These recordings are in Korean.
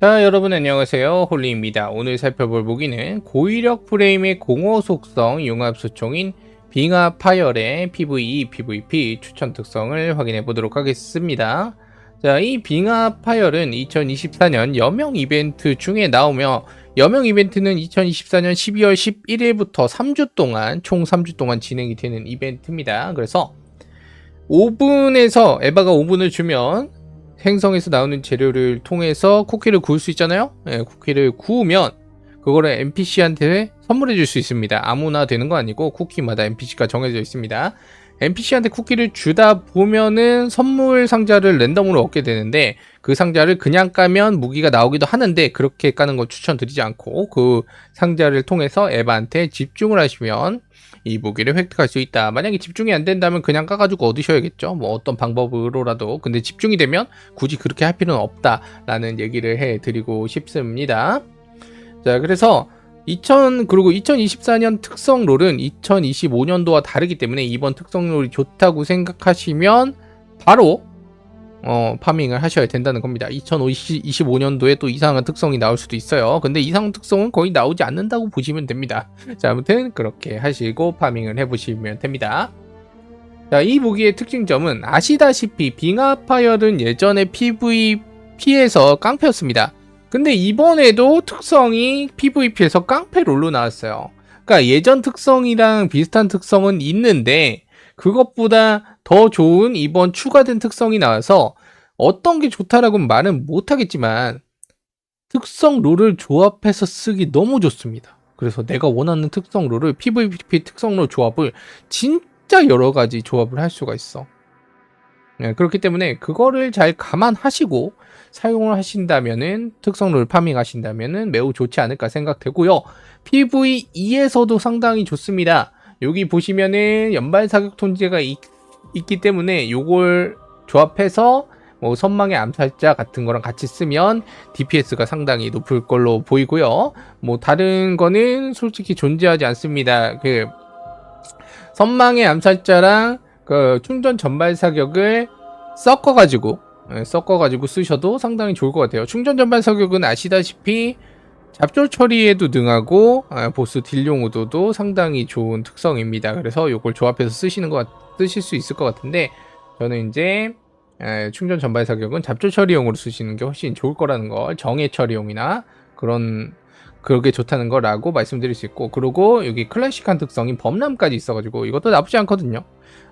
자 여러분 안녕하세요. 홀리입니다. 오늘 살펴볼 무기는 고위력 프레임의 공허 속성 융합 수총인 빙하 파열의 PVE, PVP 추천 특성을 확인해 보도록 하겠습니다. 자 이 빙하 파열은 2024년 여명 이벤트 중에 나오며 여명 이벤트는 2024년 12월 11일부터 3주 동안 총 3주 동안 진행이 되는 이벤트입니다. 그래서 5분에서 에바가 5분을 주면 행성에서 나오는 재료를 통해서 쿠키를 구울 수 있잖아요. 예, 쿠키를 구우면 그거를 NPC한테 선물해 줄 수 있습니다. 아무나 되는 거 아니고 쿠키마다 NPC가 정해져 있습니다. NPC한테 쿠키를 주다 보면은 선물 상자를 랜덤으로 얻게 되는데 그 상자를 그냥 까면 무기가 나오기도 하는데 그렇게 까는 거 추천드리지 않고 그 상자를 통해서 에바한테 집중을 하시면 이 무기를 획득할 수 있다. 만약에 집중이 안 된다면 그냥 까가지고 얻으셔야겠죠. 뭐 어떤 방법으로라도. 근데 집중이 되면 굳이 그렇게 할 필요는 없다라는 얘기를 해드리고 싶습니다. 자, 그래서 2000 그리고 2024년 특성 롤은 2025년도와 다르기 때문에 이번 특성 롤이 좋다고 생각하시면 바로 어, 파밍을 하셔야 된다는 겁니다. 2025년도에 또 이상한 특성이 나올 수도 있어요. 근데 이상한 특성은 거의 나오지 않는다고 보시면 됩니다. 자, 아무튼 그렇게 하시고 파밍을 해보시면 됩니다. 자, 이 무기의 특징점은 아시다시피 빙하파열은 예전에 PVP에서 깡패였습니다. 근데 이번에도 특성이 PVP에서 깡패 롤로 나왔어요. 그러니까 예전 특성이랑 비슷한 특성은 있는데 그것보다 더 좋은 이번 추가된 특성이 나와서 어떤 게 좋다라고는 말은 못하겠지만 특성 롤을 조합해서 쓰기 너무 좋습니다. 그래서 내가 원하는 특성 롤을 PVP 특성 롤 조합을 진짜 여러 가지 조합을 할 수가 있어. 네, 그렇기 때문에 그거를 잘 감안하시고 사용을 하신다면은 특성 롤 파밍 하신다면은 매우 좋지 않을까 생각되고요. PVE에서도 상당히 좋습니다. 여기 보시면은 연발 사격 톤제가 있, 기 때문에 요걸 조합해서 뭐 선망의 암살자 같은 거랑 같이 쓰면 DPS가 상당히 높을 걸로 보이고요. 뭐 다른 거는 솔직히 존재하지 않습니다. 그 선망의 암살자랑 그 충전 전발 사격을 섞어가지고 예, 섞어가지고 쓰셔도 상당히 좋을 것 같아요. 충전 전발 사격은 아시다시피 잡졸 처리에도 능하고 아, 보스 딜용 우도도 상당히 좋은 특성입니다. 그래서 이걸 조합해서 쓰시는 것 쓰실 수 있을 것 같은데 저는 이제 에, 충전 전발 사격은 잡졸 처리용으로 쓰시는 게 훨씬 좋을 거라는 걸 정예 처리용이나 그런 그렇게 좋다는 거라고 말씀드릴 수 있고 그리고 여기 클래식한 특성인 범람까지 있어가지고 이것도 나쁘지 않거든요.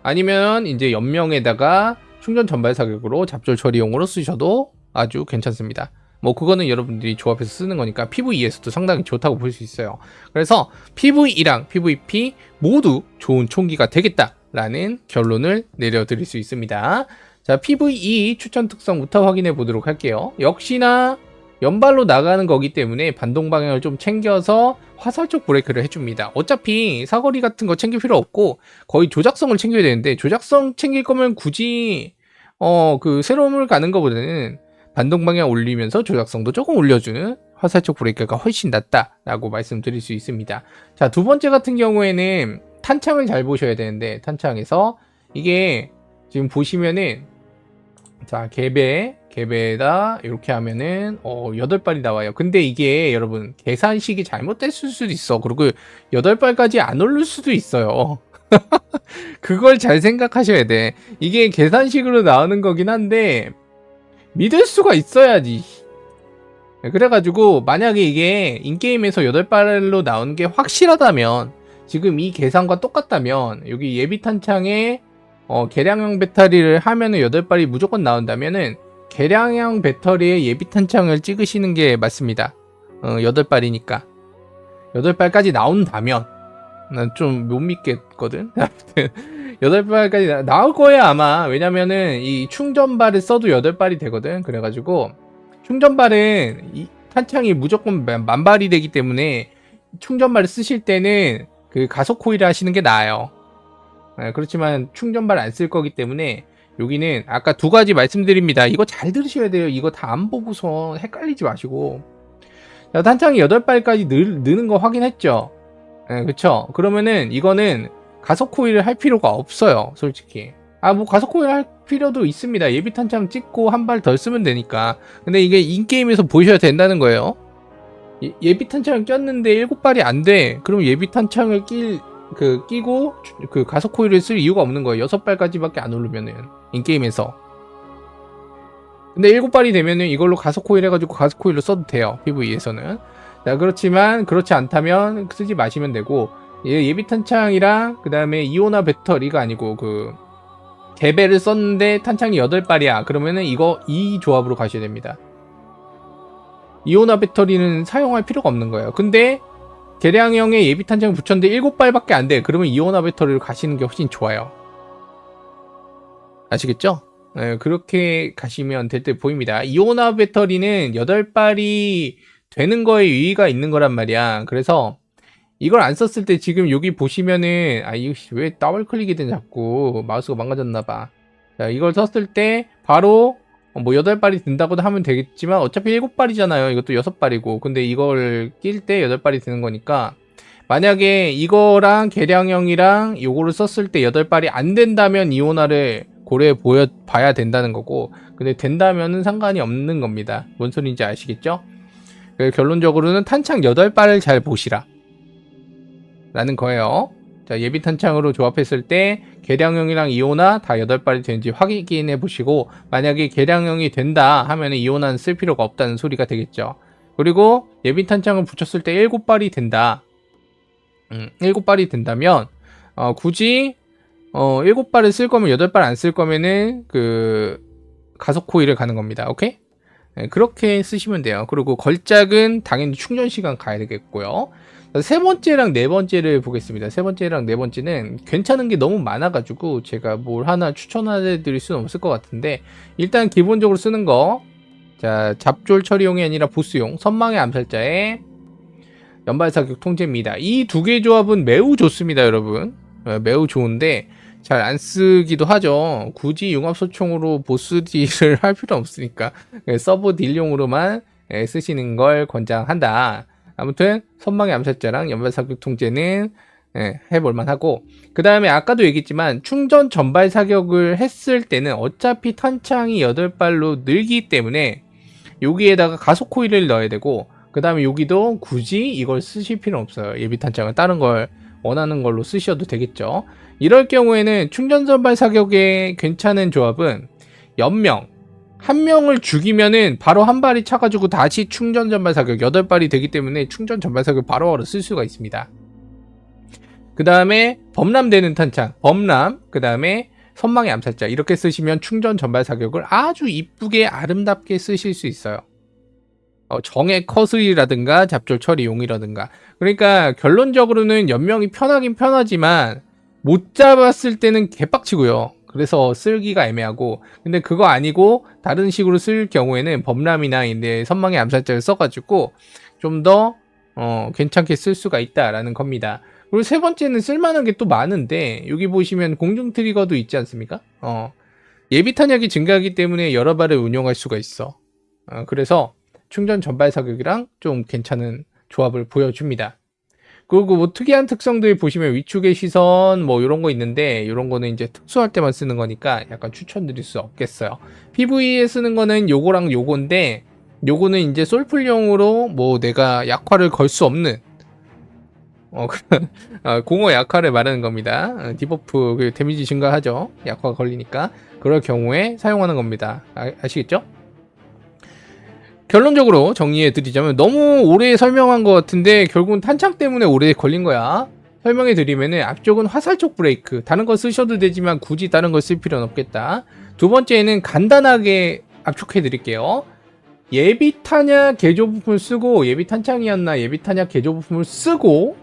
아니면 이제 연명에다가 충전 전발 사격으로 잡졸 처리용으로 쓰셔도 아주 괜찮습니다. 뭐 그거는 여러분들이 조합해서 쓰는 거니까 PVE에서도 상당히 좋다고 볼 수 있어요. 그래서 PVE랑 PVP 모두 좋은 총기가 되겠다라는 결론을 내려드릴 수 있습니다. 자, PVE 추천 특성부터 확인해 보도록 할게요. 역시나 연발로 나가는 거기 때문에 반동 방향을 좀 챙겨서 화살적 브레이크를 해줍니다. 어차피 사거리 같은 거 챙길 필요 없고 거의 조작성을 챙겨야 되는데 조작성 챙길 거면 굳이 어 그 새로움을 가는 것보다는 반동 방향 올리면서 조작성도 조금 올려주는 화살적 브레이크가 훨씬 낫다라고 말씀드릴 수 있습니다. 자, 두 번째 같은 경우에는 탄창을 잘 보셔야 되는데 탄창에서 이게 지금 보시면은 자, 개배, 개배에다 이렇게 하면은 어, 8발이 나와요. 근데 이게 여러분 계산식이 잘못됐을 수도 있어. 그리고 8발까지 안 오를 수도 있어요. 그걸 잘 생각하셔야 돼. 이게 계산식으로 나오는 거긴 한데 믿을 수가 있어야지. 그래가지고 만약에 이게 인게임에서 8발로 나오는 게 확실하다면 지금 이 계산과 똑같다면 여기 예비 탄창에 어, 개량형 배터리를 하면은 8발이 무조건 나온다면은 개량형 배터리에 예비 탄창을 찍으시는 게 맞습니다. 어, 8발이니까. 8발까지 나온다면 난 좀 못 믿겠거든. 8발까지 나, 올 거야 아마. 왜냐면은 이 충전발을 써도 8발이 되거든. 그래가지고 충전발은 이 탄창이 무조건 만발이 되기 때문에 충전발을 쓰실 때는 그 가속 코일을 하시는 게 나아요. 네, 그렇지만 충전발 안 쓸 거기 때문에 여기는 아까 두 가지 말씀드립니다. 이거 잘 들으셔야 돼요. 이거 다 안 보고서 헷갈리지 마시고. 자, 탄창이 8발까지 늘, 느는 거 확인했죠? 네, 그쵸. 그러면은 이거는 가속 코일을 할 필요가 없어요. 솔직히. 아, 뭐 가속 코일 할 필요도 있습니다. 예비 탄창 찍고 한 발 덜 쓰면 되니까. 근데 이게 인게임에서 보셔야 된다는 거예요. 예, 비 탄창을 꼈는데 7발이 안 돼. 그럼 예비 탄창을 낄, 그, 끼고, 그 가속 코일을 쓸 이유가 없는 거예요. 6발까지밖에 안 오르면은. 인게임에서. 근데 7발이 되면은 이걸로 가속 코일 해가지고 가속 코일로 써도 돼요. PV에서는. 자, 그렇지만 그렇지 않다면 쓰지 마시면 되고 예, 비 탄창이랑 그 다음에 이오나 배터리가 아니고 그 개배를 썼는데 탄창이 8발이야. 그러면은 이거 이 조합으로 가셔야 됩니다. 이오나 배터리는 사용할 필요가 없는 거예요. 근데 계량형의 예비 탄창 붙였는데 7발밖에 안 돼. 그러면 이오나 배터리를 가시는 게 훨씬 좋아요. 아시겠죠? 예, 그렇게 가시면 될듯 보입니다. 이오나 배터리는 8발이 되는 거에 유의가 있는 거란 말이야. 그래서 이걸 안 썼을 때 지금 여기 보시면은 아 이거 왜 더블 클릭이 된 자꾸 마우스가 망가졌나 봐. 자, 이걸 썼을 때 바로 어, 뭐 8발이 든다고도 하면 되겠지만 어차피 7발이잖아요. 이것도 6발이고. 근데 이걸 낄 때 8발이 드는 거니까 만약에 이거랑 계량형이랑 요거를 썼을 때 8발이 안 된다면 이온화를 고려해 보여 봐야 된다는 거고 근데 된다면은 상관이 없는 겁니다. 뭔 소리인지 아시겠죠? 결론적으로는 탄창 8발을 잘 보시라. 라는 거예요. 자, 예비 탄창으로 조합했을 때 계량형이랑 이오나 다 8발이 되는지 확인해 보시고 만약에 계량형이 된다 하면 이오나는 쓸 필요가 없다는 소리가 되겠죠. 그리고 예비 탄창을 붙였을 때 7발이 된다. 음, 7발이 된다면 어, 굳이 어, 7발을 쓸 거면 8발 안 쓸 거면은 그 가속 코일을 가는 겁니다. 오케이? 예, 그렇게 쓰시면 돼요. 그리고 걸작은 당연히 충전 시간 가야 되겠고요. 세 번째랑 네 번째를 보겠습니다. 세 번째랑 네 번째는 괜찮은 게 너무 많아가지고 제가 뭘 하나 추천해드릴 수는 없을 것 같은데 일단 기본적으로 쓰는 거 자, 잡졸 처리용이 아니라 보스용 선망의 암살자의 연발사격 통제입니다. 이 두 개 조합은 매우 좋습니다, 여러분. 어, 매우 좋은데 잘 안 쓰기도 하죠. 굳이 융합소총으로 보스딜을 할 필요 없으니까 예, 서브 딜용으로만 예, 쓰시는 걸 권장한다. 아무튼 선망의 암살자랑 연발사격 통제는 예, 해볼만 하고 그 다음에 아까도 얘기했지만 충전 전발 사격을 했을 때는 어차피 탄창이 8발로 늘기 때문에 여기에다가 가속 코일을 넣어야 되고 그 다음에 여기도 굳이 이걸 쓰실 필요는 없어요 예비 탄창을 다른 걸 원하는 걸로 쓰셔도 되겠죠 이럴 경우에는 충전 전발 사격에 괜찮은 조합은 연명 한 명을 죽이면은 바로 한 발이 차가지고 다시 충전 전발 사격 8발이 되기 때문에 충전 전발 사격 바로바로 쓸 수가 있습니다. 그 다음에 범람 되는 탄창, 범람, 그 다음에 선망의 암살자 이렇게 쓰시면 충전 전발 사격을 아주 이쁘게 아름답게 쓰실 수 있어요. 어, 정의 커슬이라든가 잡졸 처리용이라든가 그러니까 결론적으로는 연명이 편하긴 편하지만 못 잡았을 때는 개빡치고요. 그래서 쓸기가 애매하고 근데 그거 아니고 다른 식으로 쓸 경우에는 범람이나 이제 선망의 암살자를 써가지고 좀더 어, 괜찮게 쓸 수가 있다라는 겁니다. 그리고 세 번째는 쓸만한 게 또 많은데 여기 보시면 공중 트리거도 있지 않습니까? 어, 예비 탄약이 증가하기 때문에 여러 발을 운용할 수가 있어. 어, 그래서 충전 전발 사격이랑 좀 괜찮은 조합을 보여줍니다. 그리고 뭐 특이한 특성들 보시면 위축의 시선 뭐 이런 거 있는데 이런 거는 이제 특수할 때만 쓰는 거니까 약간 추천드릴 수 없겠어요. PVE에 쓰는 거는 요거랑 요건데 요거는 이제 솔플용으로 뭐 내가 약화를 걸 수 없는 어, 아, 공허 약화를 말하는 겁니다. 어, 디버프 그 데미지 증가하죠. 약화 걸리니까 그럴 경우에 사용하는 겁니다. 아, 아시겠죠? 결론적으로 정리해 드리자면 너무 오래 설명한 것 같은데 결국은 탄창 때문에 오래 걸린 거야. 설명해 드리면은 앞쪽은 화살촉 브레이크. 다른 거 쓰셔도 되지만 굳이 다른 거쓸 필요는 없겠다. 두 번째는 간단하게 압축해 드릴게요. 예비 탄약 개조 부품을 쓰고 예비 탄창이었나 예비 탄약 개조 부품을 쓰고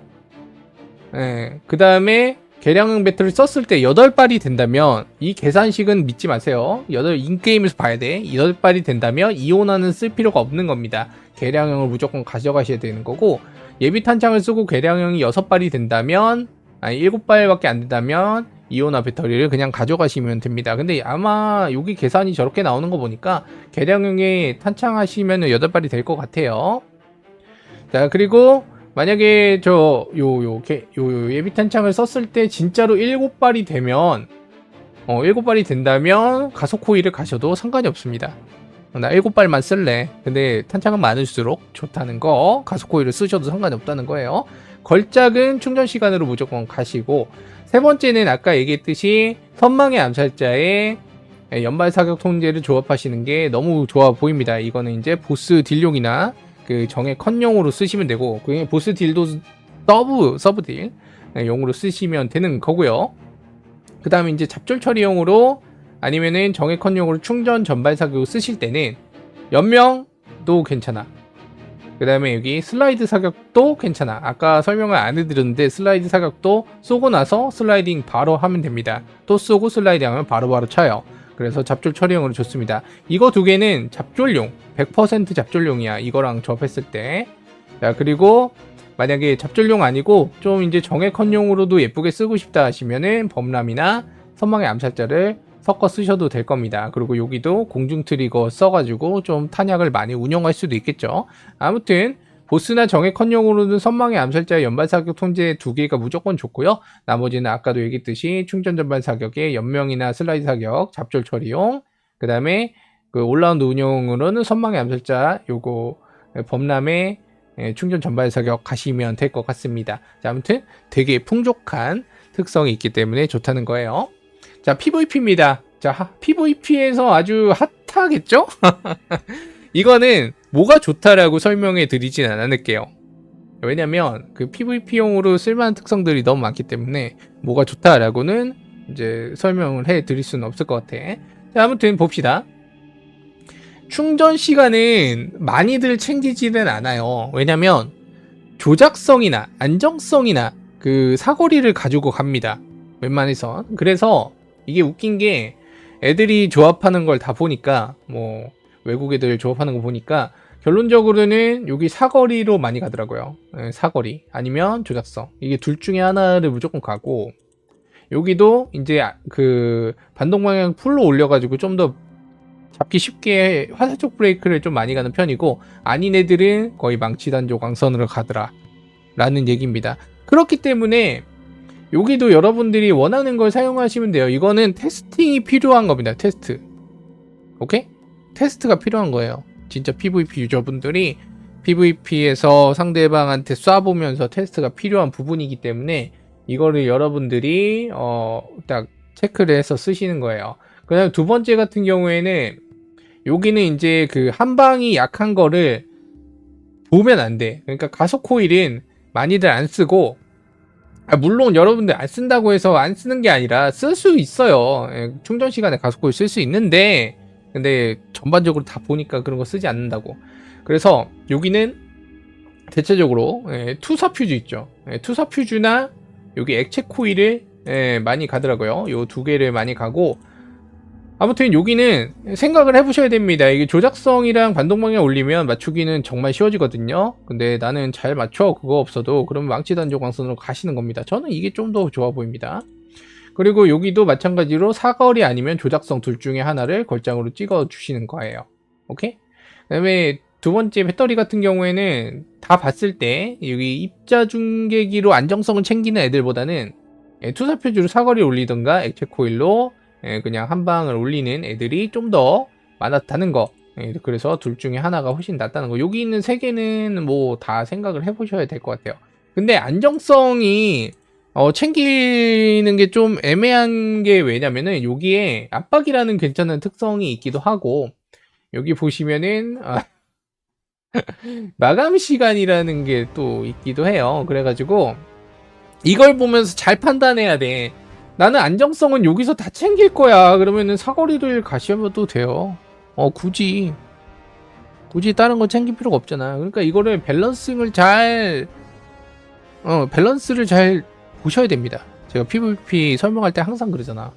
예, 그 다음에 계량형 배터리 썼을 때 8발이 된다면 이 계산식은 믿지 마세요. 8 인게임에서 봐야 돼. 8발이 된다면 이온화는 쓸 필요가 없는 겁니다. 계량형을 무조건 가져가셔야 되는 거고 예비 탄창을 쓰고 계량형이 6발이 된다면 아니 7발밖에 안 된다면 이온화 배터리를 그냥 가져가시면 됩니다. 근데 아마 여기 계산이 저렇게 나오는 거 보니까 계량형에 탄창하시면 8발이 될 것 같아요. 자, 그리고 만약에 저요요요 요 예비 탄창을 썼을 때 진짜로 7발이 되면 어 7발이 된다면 가속 코일을 가셔도 상관이 없습니다. 나 7발만 쓸래. 근데 탄창은 많을수록 좋다는 거. 가속 코일을 쓰셔도 상관이 없다는 거예요. 걸작은 충전 시간으로 무조건 가시고 세 번째는 아까 얘기했듯이 선망의 암살자의 연발 사격 통제를 조합하시는 게 너무 좋아 보입니다. 이거는 이제 보스 딜용이나 그 정의 컨용으로 쓰시면 되고 그 보스 딜도 서브 서브 딜 네, 용으로 쓰시면 되는 거고요. 그 다음에 이제 잡졸 처리용으로 아니면은 정액 컨용으로 충전 전발 사격을 쓰실 때는 연명도 괜찮아. 그 다음에 여기 슬라이드 사격도 괜찮아. 아까 설명을 안 해드렸는데 슬라이드 사격도 쏘고 나서 슬라이딩 바로 하면 됩니다. 또 쏘고 슬라이딩 하면 바로바로 차요. 그래서 잡졸 처리용으로 좋습니다. 이거 두 개는 잡졸용, 100% 잡졸용이야. 이거랑 조합했을 때. 자, 그리고 만약에 잡졸용 아니고 좀 이제 정액 컨용으로도 예쁘게 쓰고 싶다 하시면은 범람이나 선망의 암살자를 섞어 쓰셔도 될 겁니다. 그리고 여기도 공중 트리거 써가지고 좀 탄약을 많이 운용할 수도 있겠죠. 아무튼 보스나 정액 컨용으로는 선망의 암살자 연발 사격 통제 두 개가 무조건 좋고요. 나머지는 아까도 얘기했듯이 충전 전발 사격에 연명이나 슬라이드 사격, 잡졸 처리용, 그 다음에 그 올라운드 운용으로는 선망의 암살자 요거 범람의 예, 충전 전발 사격 가시면 될 것 같습니다. 자, 아무튼 되게 풍족한 특성이 있기 때문에 좋다는 거예요. 자, PVP입니다. 자, PVP에서 아주 핫하겠죠? 이거는 뭐가 좋다라고 설명해 드리진 않을게요. 왜냐면 그 PVP용으로 쓸만한 특성들이 너무 많기 때문에 뭐가 좋다라고는 이제 설명을 해 드릴 수는 없을 것 같아. 자, 아무튼 봅시다. 충전 시간은 많이들 챙기지는 않아요. 왜냐면 조작성이나 안정성이나 그 사거리를 가지고 갑니다. 웬만해선. 그래서 이게 웃긴 게 애들이 조합하는 걸 다 보니까 뭐 외국 애들 조합하는 거 보니까 결론적으로는 여기 사거리로 많이 가더라고요. 네, 사거리 아니면 조작성 이게 둘 중에 하나를 무조건 가고 여기도 이제 그 반동 방향 풀로 올려가지고 좀 더 잡기 쉽게 화살촉 브레이크를 좀 많이 가는 편이고 아닌 애들은 거의 망치 단조 광선으로 가더라 라는 얘기입니다. 그렇기 때문에 여기도 여러분들이 원하는 걸 사용하시면 돼요. 이거는 테스팅이 필요한 겁니다. 테스트. 오케이? 테스트가 필요한 거예요. 진짜 PVP 유저분들이 PVP에서 상대방한테 쏴보면서 테스트가 필요한 부분이기 때문에 이거를 여러분들이 어, 딱 체크를 해서 쓰시는 거예요. 그 다음 두 번째 같은 경우에는 여기는 이제 그 한 방이 약한 거를 보면 안 돼. 그러니까 가속 코일은 많이들 안 쓰고 아, 물론 여러분들 안 쓴다고 해서 안 쓰는 게 아니라 쓸 수 있어요. 예, 충전 시간에 가속 코일 쓸 수 있는데 근데 전반적으로 다 보니까 그런 거 쓰지 않는다고. 그래서 여기는 대체적으로 예, 투사 퓨즈 있죠. 예, 투사 퓨즈나 여기 액체 코일을 예, 많이 가더라고요. 요 두 개를 많이 가고 아무튼 여기는 생각을 해보셔야 됩니다. 이게 조작성이랑 반동 방향 올리면 맞추기는 정말 쉬워지거든요. 근데 나는 잘 맞춰 그거 없어도 그러면 망치 단조 광선으로 가시는 겁니다. 저는 이게 좀 더 좋아 보입니다. 그리고 여기도 마찬가지로 사거리 아니면 조작성 둘 중에 하나를 걸장으로 찍어 주시는 거예요. 오케이? 그 다음에 두 번째 배터리 같은 경우에는 다 봤을 때 여기 입자 중계기로 안정성을 챙기는 애들보다는 예, 투사 표주로 사거리 올리던가 액체 코일로 예, 그냥 한 방을 올리는 애들이 좀 더 많았다는 거. 예, 그래서 둘 중에 하나가 훨씬 낫다는 거. 여기 있는 세 개는 뭐 다 생각을 해보셔야 될 것 같아요. 근데 안정성이 어, 챙기는 게 좀 애매한 게 왜냐면은 여기에 압박이라는 괜찮은 특성이 있기도 하고 여기 보시면은 아, 마감 시간이라는 게 또 있기도 해요. 그래가지고 이걸 보면서 잘 판단해야 돼. 나는 안정성은 여기서 다 챙길 거야. 그러면은 사거리를 가시면도 돼요. 어, 굳이. 굳이 다른 거 챙길 필요가 없잖아. 그러니까 이거를 밸런싱을 잘, 어, 밸런스를 잘 보셔야 됩니다. 제가 PVP 설명할 때 항상 그러잖아.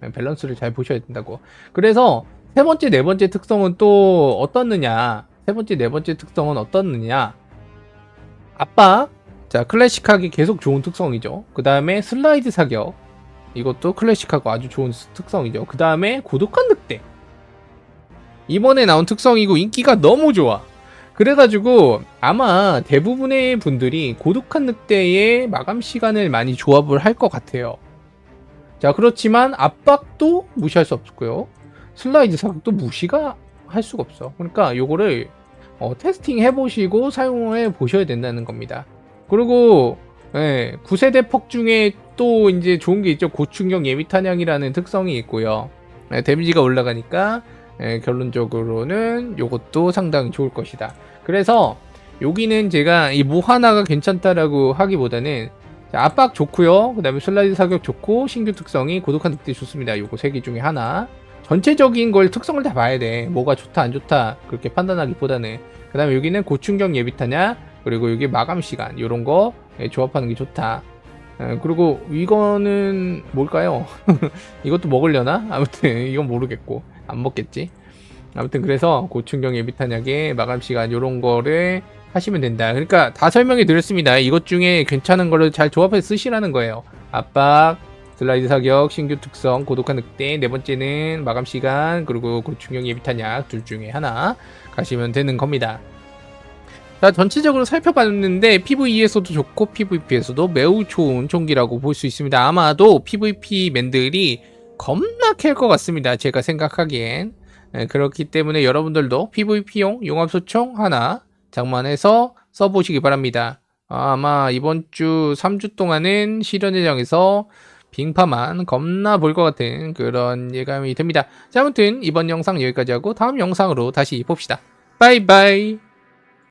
네, 밸런스를 잘 보셔야 된다고. 그래서 세 번째, 네 번째 특성은 또 어떻느냐. 세 번째, 네 번째 특성은 어떻느냐. 압박, 자, 클래식하게 계속 좋은 특성이죠. 그 다음에 슬라이드 사격. 이것도 클래식하고 아주 좋은 특성이죠. 그 다음에 고독한 늑대. 이번에 나온 특성이고 인기가 너무 좋아. 그래가지고 아마 대부분의 분들이 고독한 늑대의 마감 시간을 많이 조합을 할 것 같아요. 자 그렇지만 압박도 무시할 수 없고요. 슬라이드 사격도 무시가 할 수가 없어. 그러니까 요거를 어, 테스팅 해보시고 사용해 보셔야 된다는 겁니다. 그리고 예, 9세대 퍽 중에 또 이제 좋은 게 있죠. 고충격 예비 탄약이라는 특성이 있고요. 예, 데미지가 올라가니까 예, 결론적으로는 요것도 상당히 좋을 것이다. 그래서 여기는 제가 이 뭐 하나가 괜찮다라고 하기보다는 자, 압박 좋고요. 그 다음에 슬라이드 사격 좋고 신규 특성이 고독한 늑대 좋습니다. 요거 세 개 중에 하나. 전체적인 걸 특성을 다 봐야 돼. 뭐가 좋다 안 좋다 그렇게 판단하기보다는 그 다음에 여기는 고충격 예비타냐 그리고 여기 마감 시간 요런 거 예, 조합하는 게 좋다. 예, 그리고 이거는 뭘까요? 이것도 먹으려나? 아무튼 이건 모르겠고 안 먹겠지. 아무튼 그래서 고충격 예비탄약의 마감 시간 요런 거를 하시면 된다. 그러니까 다 설명해 드렸습니다. 이것 중에 괜찮은 거를 잘 조합해서 쓰시라는 거예요. 압박, 슬라이드 사격, 신규 특성, 고독한 늑대, 네 번째는 마감 시간, 그리고 고충격 예비탄약 둘 중에 하나 가시면 되는 겁니다. 자, 전체적으로 살펴봤는데 PVE에서도 좋고 PVP에서도 매우 좋은 총기라고 볼 수 있습니다. 아마도 PVP 맨들이 겁나 캘 것 같습니다. 제가 생각하기엔. 예, 그렇기 때문에 여러분들도 PVP용 용암소총 하나 장만해서 써보시기 바랍니다. 아마 이번 주 3주 동안은 실현 예정에서 빙파만 겁나 볼 것 같은 그런 예감이 듭니다. 자, 아무튼 이번 영상 여기까지 하고 다음 영상으로 다시 봅시다. 바이바이.